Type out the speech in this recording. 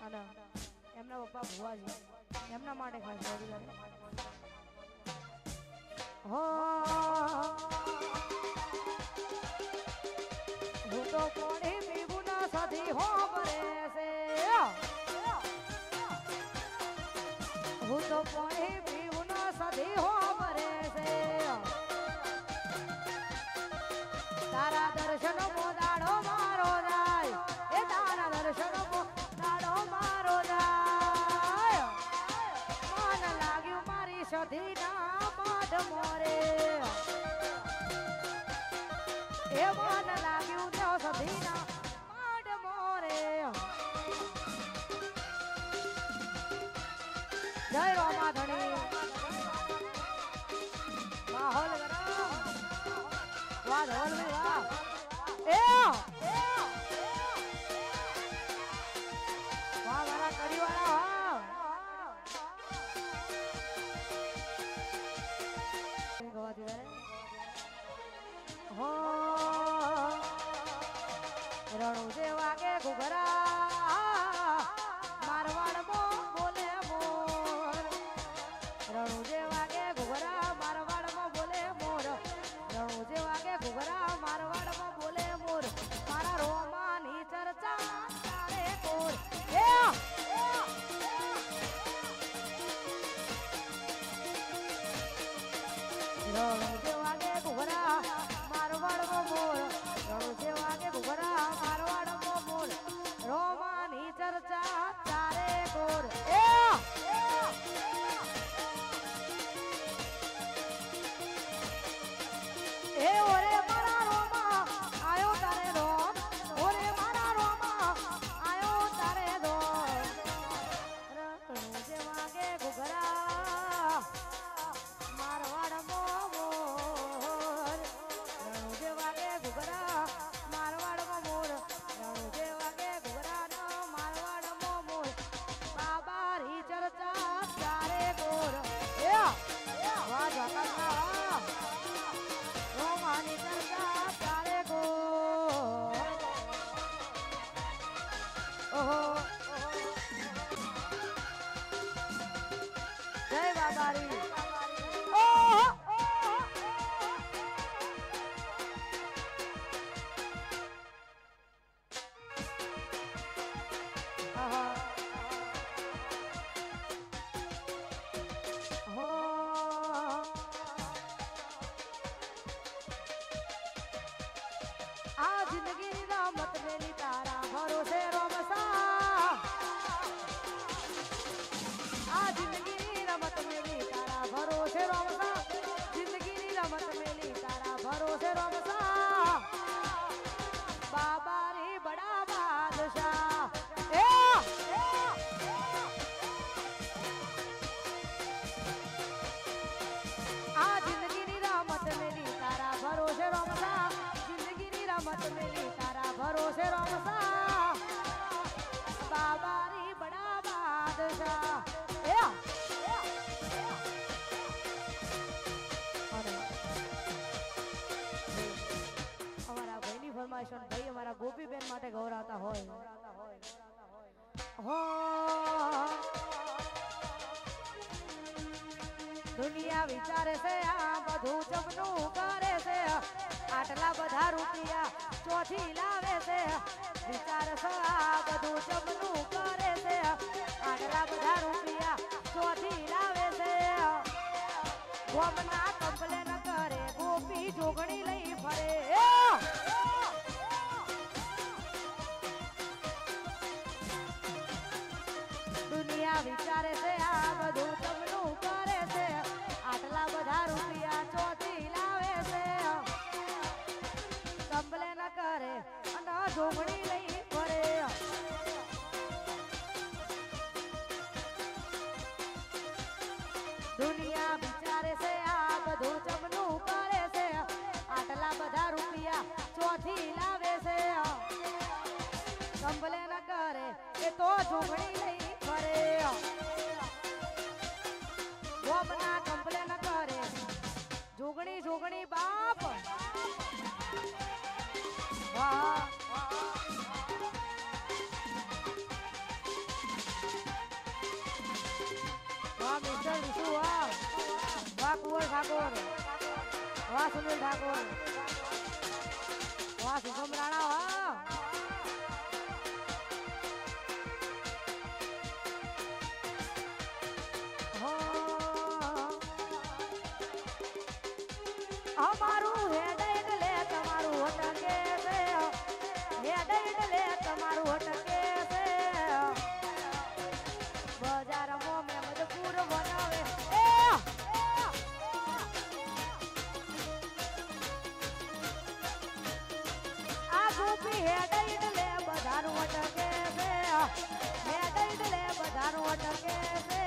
અને એમના પપ્પા ભુવાજી એમના માટે ખાસ હો. હું તો કોણે મેઘુના હો કરે જય રોમા ધણી માહોલ વાહ ઢોલ રાજા એરા અમારા ભાઈની ફરમાઈશ ભાઈ અમારા ગોપીબેન માટે ગૌરાતા હોય હો દુનિયા વિચારે છે, આ બધું જમનું કરે છે. આટલા બધા રૂપિયા ચોથી લાવે છે. વિચાર છે, આ બધું જમનું કરે છે. આટલા બધા રૂપિયા ચોથી લાવે છે. ગોમના કપલે કરે, ગોપી જોગણી દુનિયા વિચારે છે, આ બધું ચમનું કરે છે. આટલા બધા રૂપિયા ચોથી લાવે છે. સંભળે ન કરે, એ તો ઝૂંપડી મિસ્ટર વિશુ વાહ વાહ કુંવર ઠાકોર. વાહ સુનિલ ઠાકોર. વાહ શુભમ રાણા વાહ અમારું હેડ એટલે બધાનું અટકે છે. હેડ એટલે અટકે છે.